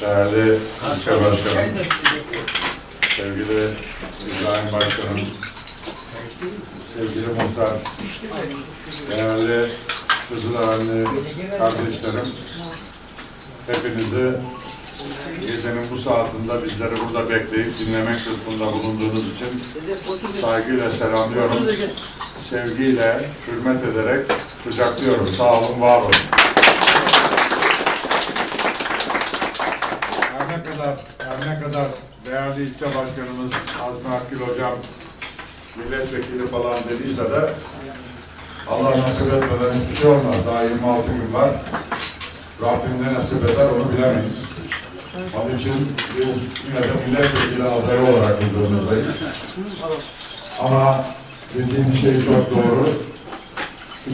Değerli ilçe başkanım, sevgili İbrahim Başkanım, sevgili muhtar, değerli Kızılay'lı kardeşlerim, hepinizi gecenin bu saatinde bizleri burada bekleyip dinlemek lütfunda bulunduğunuz için saygıyla selamlıyorum. Sevgiyle, hürmet ederek kucaklıyorum. Sağ olun, var olun. Kadar, her ne kadar değerli ilçe başkanımız Azmi Akgül Hocam milletvekili falan dediyse de Allah nasip etmeden hiçbir şey olmaz. Daha 26 gün var. Rabbim ne nasip eder onu bilemeyiz. Onun için biz yine de milletvekili adayı olarak huzurumuzdayız. Ama dediğim şey çok doğru.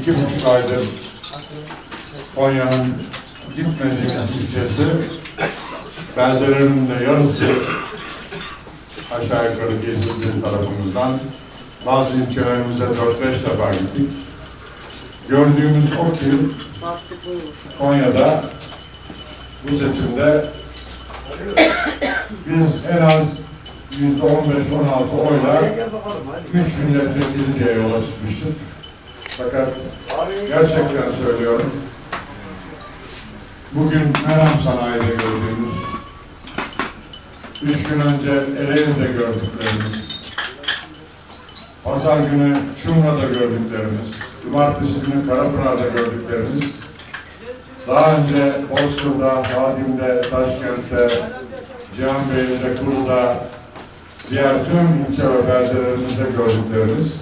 İki buçuk aydır Konya'nın gitmediğimiz ilçesi beldelerinin de yarısı aşağı yukarı gezildiği tarafımızdan bazı ilçelerimize 4-5 defa gittik. Gördüğümüz o ki Konya'da bu seçimde biz en az yüzde 15-16 oyla 3 milletvekili diye yola çıkmıştık. Fakat gerçekten söylüyorum, bugün Meram Sanayi'de gördüğümüz, üç gün önce Ereğli'de gördüklerimiz, Pazar günü Çumra'da gördüklerimiz, Cumartesi günü Karapınar'da gördüklerimiz, daha önce Bozkır'da, Vadim'de, Taşkent'te, Cihanbeyli'de, Kuru'da, diğer tüm ilçe ve beldelerimizde gördüklerimiz.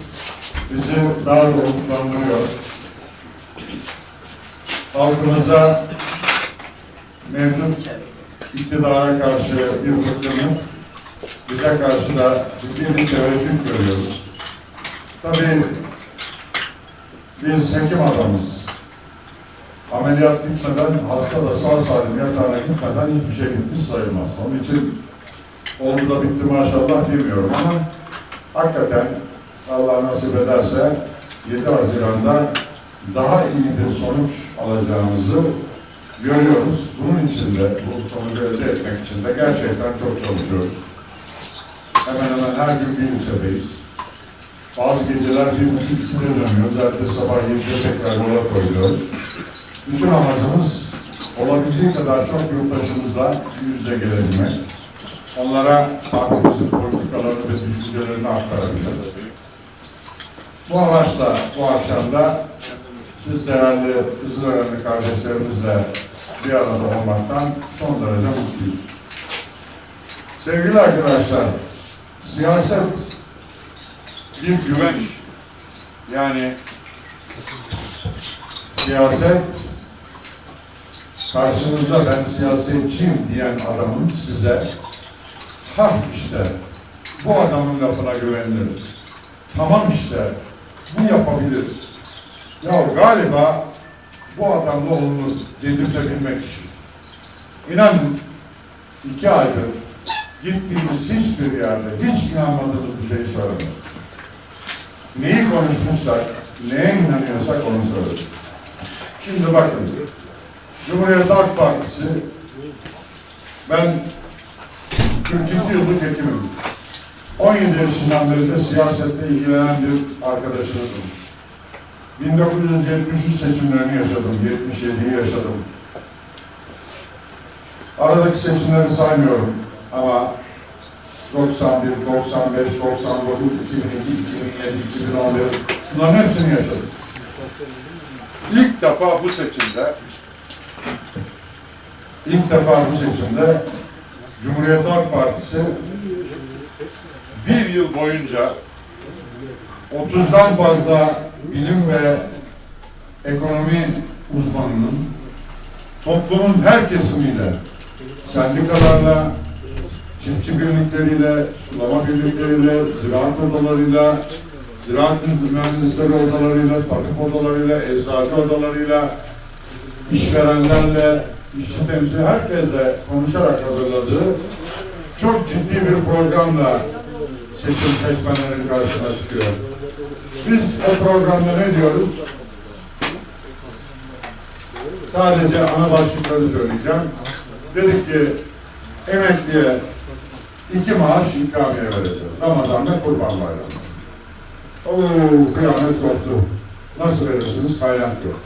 Bizi daha da umutlandırıyor. Halkımıza mevcut iktidara karşı bir bıkkınlık, bize karşı da ciddi bir teveccüh görüyoruz. Tabii biz hekim adamız. Ameliyat bitmeden, hasta da sağ salim yatağına gitmeden hiçbir şey bitmiş sayılmaz. Onun için oldu da bitti maşallah demiyorum ama hakikaten Allah nasip ederse 7 Haziran'da daha iyi bir sonuç alacağımızı görüyoruz. Bunun için de, bu sonucu elde etmek için de gerçekten çok çalışıyoruz. Hemen hemen her gün bir ilçedeyiz. Bazı geceler bir buçuk ikide dönüyoruz. Ertesi sabah 7'de tekrar yola koyuyoruz. Bütün amacımız olabildiği kadar çok yurttaşımızla yüz yüze gelebilmek. Onlara partimizin politikalarını ve düşüncelerini aktarabilmek. Bu amaçla bu akşam da siz değerli Kızılörenli kardeşlerimizle bir arada olmaktan son derece mutluyuz. Sevgili arkadaşlar, siyaset bir güven işi. Yani siyaset karşınızda ben siyasetçiyim diyen adamın size ha işte bu adamın lafına güvenilir. Tamam işte bu yapabilir. Ya galiba bu adamla olunur dedirtebilmek için. İnanın iki aydır gittiğimiz hiçbir yerde hiç inanmadığımız bir şey söylemedik. Neyi konuşmuşsak, neye inanıyorsak onu söyledik. Şimdi bakın, Cumhuriyet Halk Partisi, ben 42 yıllık hekimim. 17 yaşından beri de siyasette ilgilenen bir arkadaşınızım. 1973 seçimlerini yaşadım, 77'yi yaşadım. Aradaki seçimleri saymıyorum ama 91, 95, 99, 2002, 2007, 2011 bunların hepsini yaşadım. İlk defa bu seçimde ilk defa bu seçimde Cumhuriyet Halk Partisi bir yıl boyunca 30'dan fazla bilim ve ekonomi uzmanının toplumun her kesimiyle sendikalarla, çiftçi birlikleriyle, sulama birlikleriyle, ziraat odalarıyla, ziraat mühendisleri odalarıyla, tabip odalarıyla, eczacı odalarıyla, işverenlerle, işçi temsil herkesle konuşarak hazırladığı çok ciddi bir programla seçim seçmenlerin karşısına çıkıyor. Biz o programda ne diyoruz? Sadece ana başlıkları söyleyeceğim. Dedik ki emekliye iki maaş ikramiye vereceğiz. Ramazan'da kurban bayramı. Oo kıyamet koptu. Nasıl verirsiniz? Kaynak yok.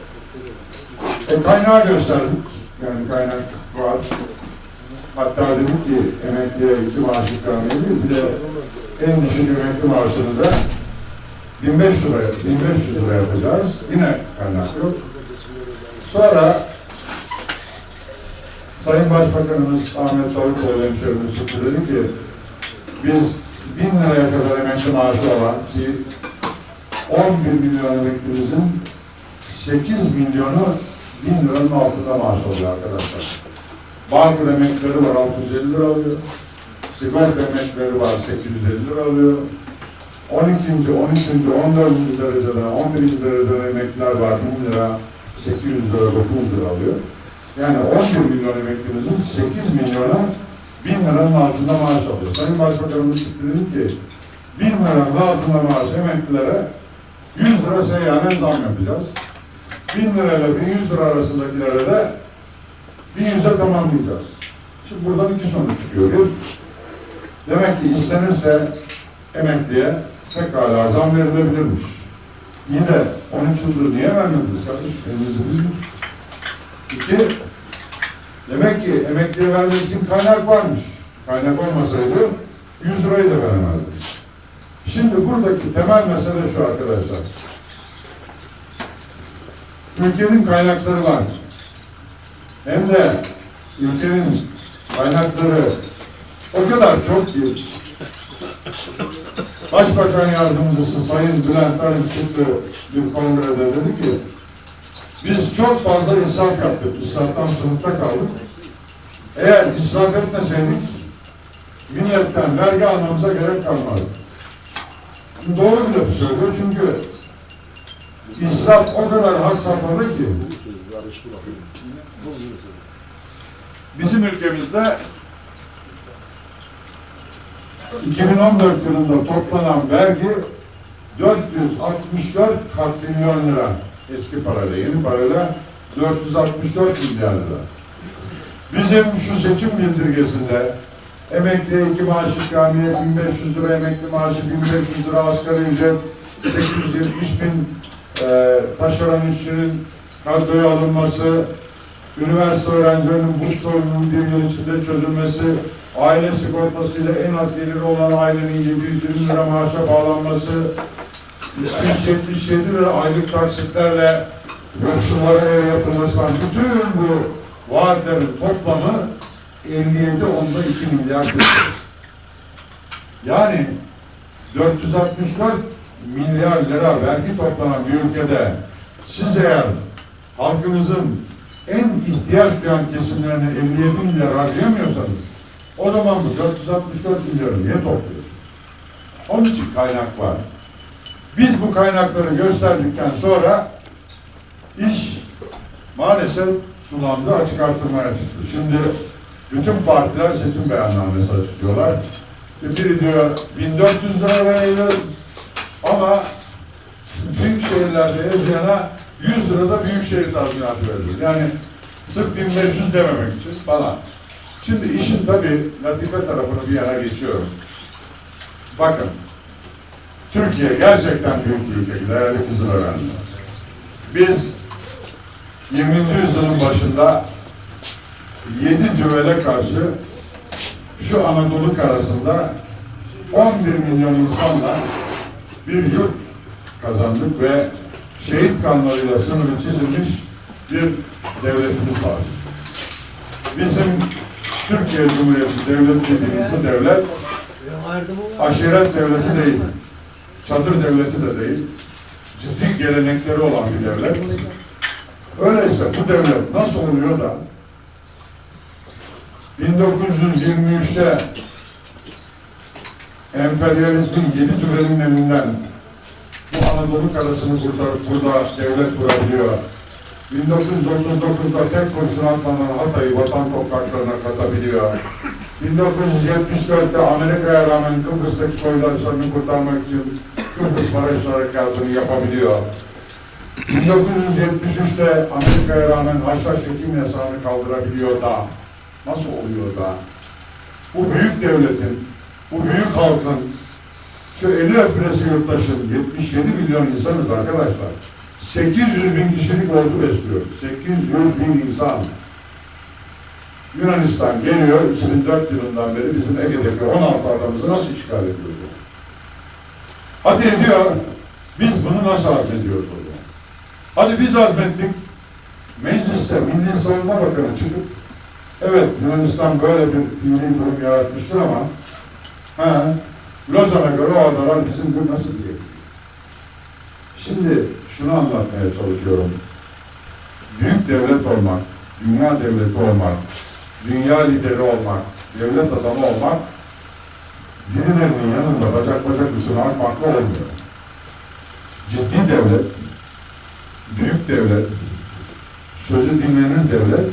E kaynağı gösterdik. Yani kaynak var. Hatta dedik ki emekliye iki maaş ikramiye değil, bir de en düşük emekli maaşını da 1500 liraya, 1500 lira yapacağız. Yine kaynak yok. Sonra Sayın Başbakanımız Ahmet Davutoğlu hemşehrimiz çıktı dedi ki biz bin liraya kadar emekli maaşı olan ki 11 milyon emeklimizin 8 milyonu bin liranın altında maaş alıyor arkadaşlar. Bağkur emekleri var 650 lira alıyor. Sigorta emekleri var 850 lira alıyor. 12. 13. 14. dereceden 11. dereceden emekliler var 1000 lira 800 lira 900 lira alıyor. Yani 11 milyon emeklimizin 8 milyona 1000 liranın altında maaş alıyor. Sayın Başbakanımız çıktı dedi ki 1000 liranın altında maaş emeklilere 100 lira seyyanen zam yapacağız. 1000 lirayla 1100 lira arasındakilere de 1100'e tamamlayacağız. Şimdi buradan iki sonuç çıkıyor. Demek ki istenirse emekliye pekala zam verilebilirmiş. İyi de 13 yıldır niye vermediniz kardeşim? Elinizde biz mi? İki, demek ki emekliye vermek için kaynak varmış. Kaynak olmasaydı 100 lirayı da veremezdi. Şimdi buradaki temel mesele şu arkadaşlar. Ülkenin kaynakları var. Hem de ülkenin kaynakları o kadar çok ki Başbakan Yardımcısı Sayın Bülent Arınç çıktı bir kongrede dedi ki biz çok fazla israf yaptık. İsraftan sınıfta kaldık. Eğer israf etmeseydik milletten vergi almamıza gerek kalmadı. Doğru bir laf söylüyor çünkü israf o kadar had safhada ki bizim ülkemizde 2014 yılında toplanan vergi 464 katrilyon lira eski parayla, yeni parayla 464 milyar lira. Bizim şu seçim bildirgesinde emekliye iki maaş ikramiye 1500 lira emekli maaşı 1500 lira asgari ücret 870 bin e, taşeron işçinin kadroya alınması üniversite öğrencilerinin bu sorunun bir yıl içinde çözülmesi aile sigortasıyla en az geliri olan ailenin 720 lira maaşa bağlanması 377 lira aylık taksitlerle yoksullara ev yapılması falan. Bütün bu vaatlerin toplamı 57 onda 2 milyar lira. Yani 464 milyar lira vergi toplanan bir ülkede siz eğer halkımızın en ihtiyaç duyan kesimlerine 57 milyar harcayamıyorsanız o zaman bu 464 milyarı niye topluyorsunuz? Onun için kaynak var. Biz bu kaynakları gösterdikten sonra iş maalesef sulandı, açık artırmaya çıktı. Şimdi bütün partiler seçim beyannamesi açıklıyorlar. Biri diyor 1400 lira verelim ama büyük şehirlerde yaşayana 100 lira da büyükşehir tazminatı verilir. Yani sırf 1500 dememek için falan. Şimdi işin tabii latife tarafını bir yana geçiyorum. Bakın, Türkiye gerçekten büyük bir ülke, değerli kızıl öğrenciler. Biz 20. yüzyılın başında yedi düvele karşı şu Anadolu karasında 11 milyon insanla bir yurt kazandık ve şehit kanlarıyla sınırı çizilmiş bir devletimiz var. Bizim Türkiye Cumhuriyeti devleti dediğimiz bu devlet aşiret devleti değil, çadır devleti de değil, ciddi gelenekleri olan bir devlet. Öyleyse bu devlet nasıl oluyor da 1923'te emperyalizmin yedi düvenin elinden bu Anadolu karasını burada, burada devlet kurabiliyor. 1939'da tek kurşun atmadan Hatay'ı vatan topraklarına katabiliyor. 1974'te Amerika'ya rağmen Kıbrıs'taki soydaşlarını kurtarmak için Kıbrıs Barış Harekatı'nı yapabiliyor. 1973'te Amerika'ya rağmen haşhaş hekim yasağını kaldırabiliyor da nasıl oluyor da bu büyük devletin, bu büyük halkın şu eli öpülesi yurttaşın 77 milyon insanız arkadaşlar. 800 bin kişilik ordu besliyor. 800 bin insan. Yunanistan geliyor 2004 yılından beri bizim Ege'deki 16 adamımızı nasıl işgal ediyor? Hadi ediyor. Biz bunu nasıl hazmediyoruz o zaman? Hadi biz hazmettik. Mecliste Milli Savunma Bakanı çıkıp evet Yunanistan böyle bir fiili durum yaratmıştır ama ha, Lozan'a göre o adalar bizim nasıl diye. Şunu anlatmaya çalışıyorum. Büyük devlet olmak, dünya devleti olmak, dünya lideri olmak, devlet adamı olmak birilerinin yanında bacak bacak üstüne akmakla olmuyor. Ciddi devlet, büyük devlet, sözü dinlenen devlet,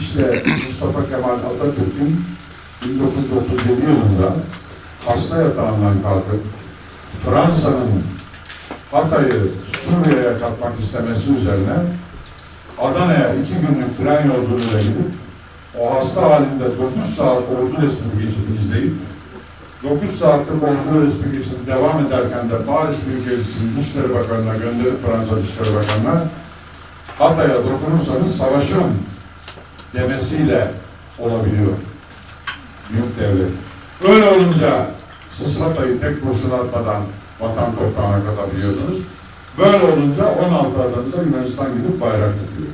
işte Mustafa Kemal Atatürk'ün 1937 yılında hasta yatağından kalkıp Fransa'nın Hatay'ı Suriye'ye katmak istemesi üzerine Adana'ya iki günlük tren yolculuğuyla gidip o hasta halinde 9 saat ordu resmi geçip izleyip 9 saatlik ordu resmi geçip devam ederken de Paris Büyükelçisi'nin Dışişleri Bakanı'na gönderip Fransa Dışişleri Bakanı'na Hatay'a dokunursanız savaşın demesiyle olabiliyor. Büyük devlet. Öyle olunca siz Hatay'ı tek kurşun atmadan vatan toprağına katabiliyorsunuz. Böyle olunca 16 adanıza Yunanistan gidip bayrak tutuyor.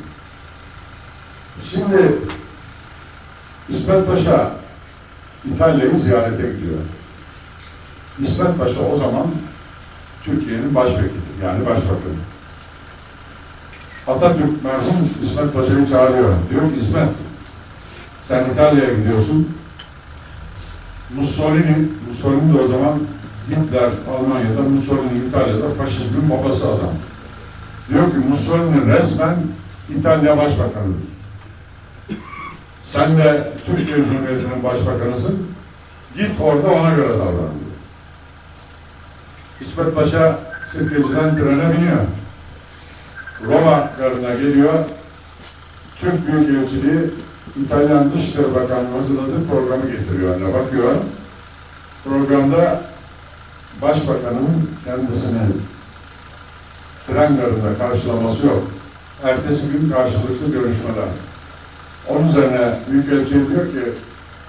Şimdi İsmet Paşa İtalya'yı ziyarete gidiyor. İsmet Paşa o zaman Türkiye'nin başvekili, yani başbakanı. Atatürk merhum İsmet Paşa'yı çağırıyor. Diyor ki İsmet, sen İtalya'ya gidiyorsun. Mussolini, Mussolini de o zaman Hitler Almanya'da, Mussolini İtalya'da faşizmin babası adam. Diyor ki Mussolini resmen İtalya Başbakanı'dır. Sen de Türkiye Cumhuriyeti'nin başbakanısın. Git orada ona göre davran. İsmet Paşa Sirkeci'den trene biniyor. Roma garına geliyor. Türk Büyükelçiliği İtalyan Dışişleri Bakanlığı hazırladığı programı getiriyor önüne. Bakıyor. Programda Başbakanın kendisini tren garında karşılaması yok. Ertesi gün karşılıklı görüşmeler. Onun üzerine Büyükelçi diyor ki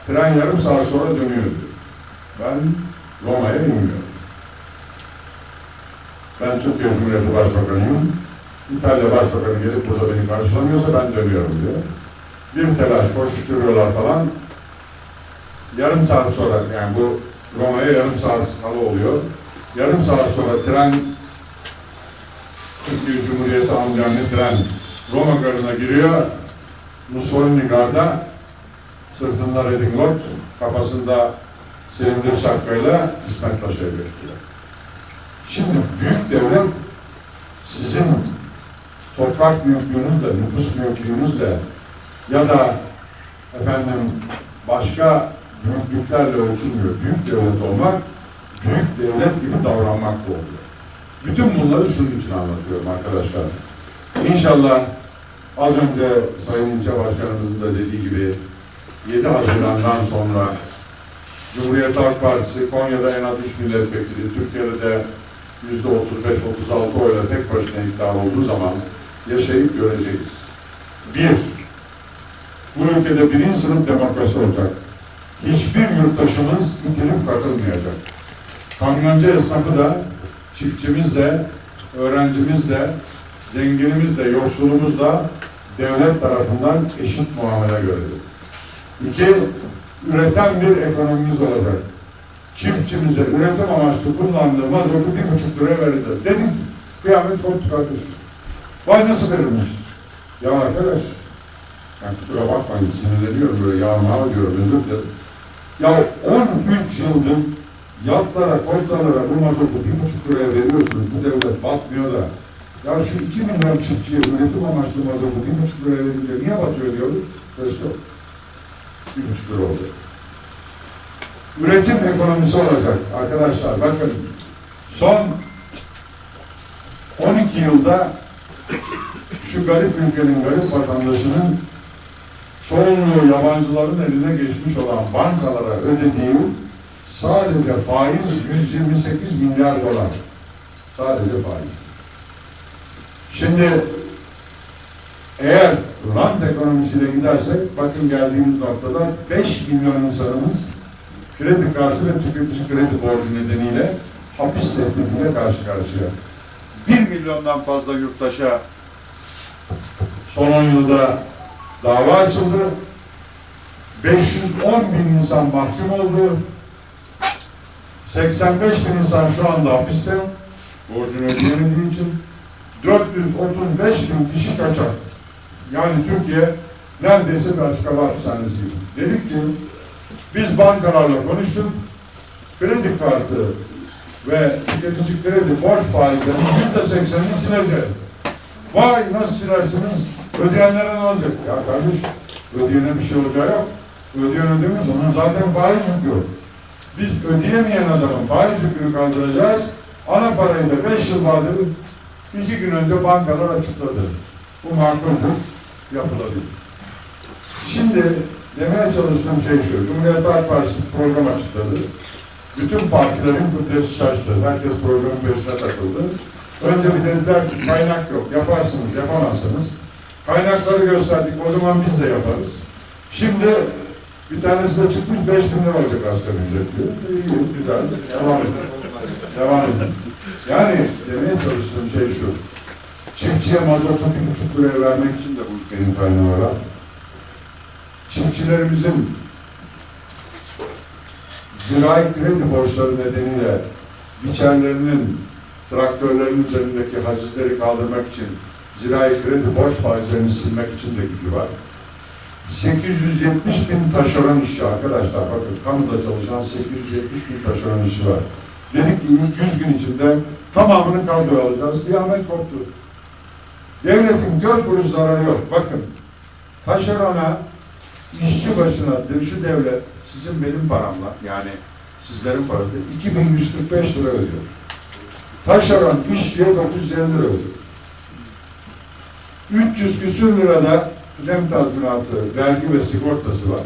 tren yarım saat sonra dönüyor diyor. Ben Roma'ya inmiyorum. Ben Türkiye Cumhuriyeti Başbakanıyım. İtalya Başbakanı gelip burada beni karşılamıyorsa ben dönüyorum diyor. Bir telaş koşturuyorlar falan. Yarım saat sonra yani bu Roma'ya yarım saat kala oluyor. Yarım saat sonra tren Türkiye Cumhuriyeti amcanlı tren Roma garına giriyor. Mussolini garda sırtında redingot, kafasında silindir şapkayla İsmet Paşa'yı bekliyor. Şimdi büyük devlet sizin toprak büyüklüğünüzle, nüfus büyüklüğünüzle ya da efendim başka büyüklüklerle ölçülmüyor. Büyük devlet olmak, büyük devlet gibi davranmak da oluyor. Bütün bunları şunun için anlatıyorum arkadaşlar. İnşallah az önce Sayın İlçe Başkanımızın da dediği gibi 7 Haziran'dan sonra Cumhuriyet Halk Partisi Konya'da en az 3 milletvekili, Türkiye'de de yüzde 35-36 oyla tek başına iktidar olduğu zaman yaşayıp göreceğiz. Bir, bu ülkede birinci sınıf demokrasi olacak. Hiçbir yurttaşımız itilip katılmayacak. Kamyoncu esnafı da, çiftçimiz de, öğrencimiz de, zenginimiz de, yoksulumuz da devlet tarafından eşit muamele görüyor. İki, üreten bir ekonomimiz olacak. Çiftçimize üretim amaçlı kullandığı mazotu bir buçuk liraya verilir. Dedik, kıyamet koptu kardeşim. Vay nasıl verilmiş? Ya arkadaş, yani kusura bakmayın sinirleniyorum böyle yağma diyorum özür dilerim. Ya 13 yıldır yatlara, koytalara bu mazotu bir buçuk liraya veriyorsunuz. Bu devlet batmıyor da. Ya şu iki milyon çiftçiye üretim amaçlı mazotu bir buçuk liraya verince niye batıyor diyoruz? Ses yok. Bir buçuk lira oldu. Üretim ekonomisi olacak arkadaşlar. Bakın son 12 yılda şu garip ülkenin garip vatandaşının çoğunluğu yabancıların eline geçmiş olan bankalara ödediği sadece faiz 128 milyar dolar. Sadece faiz. Şimdi eğer rant ekonomisiyle gidersek bakın geldiğimiz noktada 5 milyon insanımız kredi kartı ve tüketici kredi borcu nedeniyle hapis tehdidiyle karşı karşıya. 1 milyondan fazla yurttaşa son 10 yılda dava açıldı. 510 bin insan mahkum oldu. 85 bin insan şu anda hapiste. Borcunu ödeyemediği için. 435 bin kişi kaçak. Yani Türkiye neredeyse hava hapishanesi gibi. Dedik ki biz bankalarla konuştuk. Kredi kartı ve tüketici kredi borç faizlerini yüzde seksenini sileceğiz. Vay nasıl silersiniz? Ödeyenlere ne olacak? Ya kardeş ödeyene bir şey olacağı yok. Ödeyen ödemiş onun zaten faiz yükü. Biz ödeyemeyen adamın faiz yükünü kaldıracağız. Ana parayı da 5 yıl vadeli iki gün önce bankalar açıkladı. Bu makuldür, yapılabilir. Şimdi demeye çalıştığım şey şu, Cumhuriyet Halk Partisi program açıkladı. Bütün partilerin kütlesi şaştı. Herkes programın peşine takıldı. Önce bir dediler ki kaynak yok, yaparsınız, yapamazsınız. Kaynakları gösterdik, o zaman biz de yaparız. Şimdi bir tanesi de çıkmış 5 bin lira olacak asgari ücret diyor. İyi, güzel, devam edin. Devam edin. Yani demeye çalıştığım şey şu. Çiftçiye mazotu bir buçuk liraya vermek için de bu ülkenin kaynağı var. Çiftçilerimizin zirai kredi borçları nedeniyle biçerlerinin traktörlerin üzerindeki hacizleri kaldırmak için zirai kredi borç faizlerini silmek için de gücü var. 870 bin taşeron işçi arkadaşlar bakın kamuda çalışan 870 bin taşeron işçi var. Dedik ki ilk 100 gün içinde tamamını kadroya alacağız. Kıyamet koptu. Devletin kör kuruş zararı yok. Bakın taşerona işçi başına şu devlet sizin benim paramla yani sizlerin parası 2145 lira ödüyor. Taşeron işçiye 950 lira ödüyor. 300 küsür lirada rem tazminatı, vergi ve sigortası var.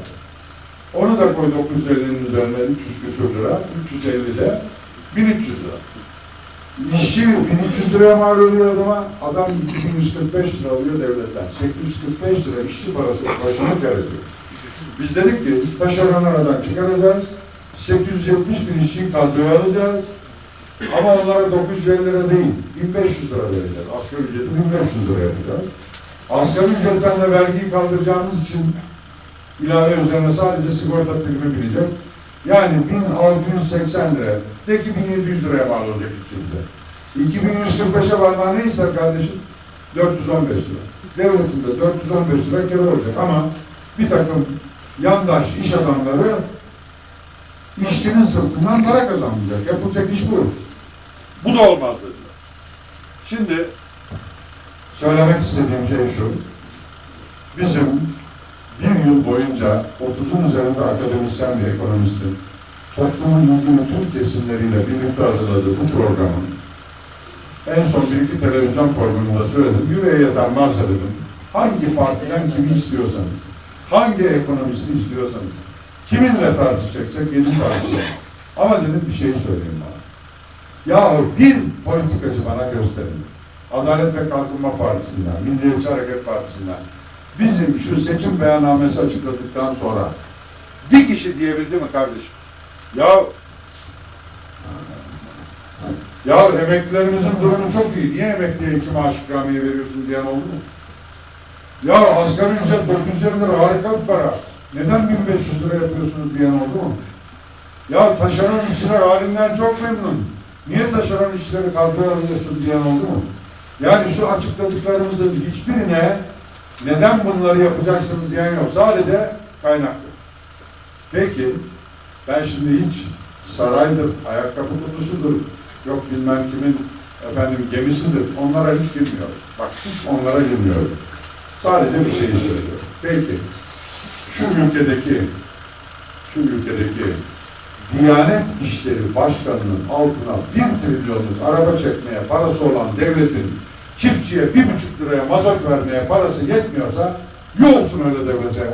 Onu da koy 950'nin üzerine 300 küsür lira, 350 de 1300 lira. İşçi 1300 liraya mal oluyor adama, adam 2145 lira alıyor devletten. 845 lira işçi parası başına kar. Biz dedik ki taşeron aradan çıkaracağız, 870 bin işçiyi kadroya alacağız, ama onlara 950 lira değil, 1500 lira vereceğiz. Asgari ücreti 1500 lira yapacağız. Asgari ücretten de vergiyi kaldıracağımız için ilave üzerine sadece sigorta primi binecek. Yani 1680 lira. De ki 1700 liraya mal olacak işçimize. 2145'e varman ne ister kardeşim? 415 lira. Devletin de 415 lira kere olacak ama bir takım yandaş iş adamları işçinin sırtından para kazanmayacak. Yapılacak iş bu. Bu da olmaz dediler. Şimdi söylemek istediğim şey şu. Bizim bir yıl boyunca 30'un üzerinde akademisyen bir ekonomistin toplumun ilgili tüm kesimleriyle birlikte hazırladığı bu programın en son bir iki televizyon programında söyledim. Yüreğe yatan varsa dedim. Hangi partiden kimi istiyorsanız, hangi ekonomisti istiyorsanız, kiminle tartışacaksak yeni tartışalım. Ama dedim bir şey söyleyeyim bana. Ya bir politikacı bana gösterin. Adalet ve Kalkınma Partisi'nden, Milliyetçi Hareket Partisi'nden bizim şu seçim beyannamesi açıkladıktan sonra bir kişi diyebildi mi kardeşim? Ya ya emeklilerimizin durumu çok iyi. Niye emekliye iki maaş ikramiye veriyorsun diyen oldu mu? Ya asgari ücret 950 lira harika bir para. Neden 1500 lira yapıyorsunuz diyen oldu mu? Ya taşeron işçiler halinden çok memnun. Niye taşeron işçileri kadroya alıyorsun diyen oldu mu? Yani şu açıkladıklarımızın hiçbirine neden bunları yapacaksınız diyen yok. Sadece kaynak yok. Peki, ben şimdi hiç saraydır, ayakkabı kutusudur, yok bilmem kimin efendim gemisidir. Onlara hiç girmiyorum. Bak hiç onlara girmiyorum. Sadece bir şey söylüyorum. Peki, şu ülkedeki şu ülkedeki Diyanet İşleri Başkanı'nın altına bir trilyonluk araba çekmeye parası olan devletin çiftçiye bir buçuk liraya mazot vermeye parası yetmiyorsa yolsun öyle devlete.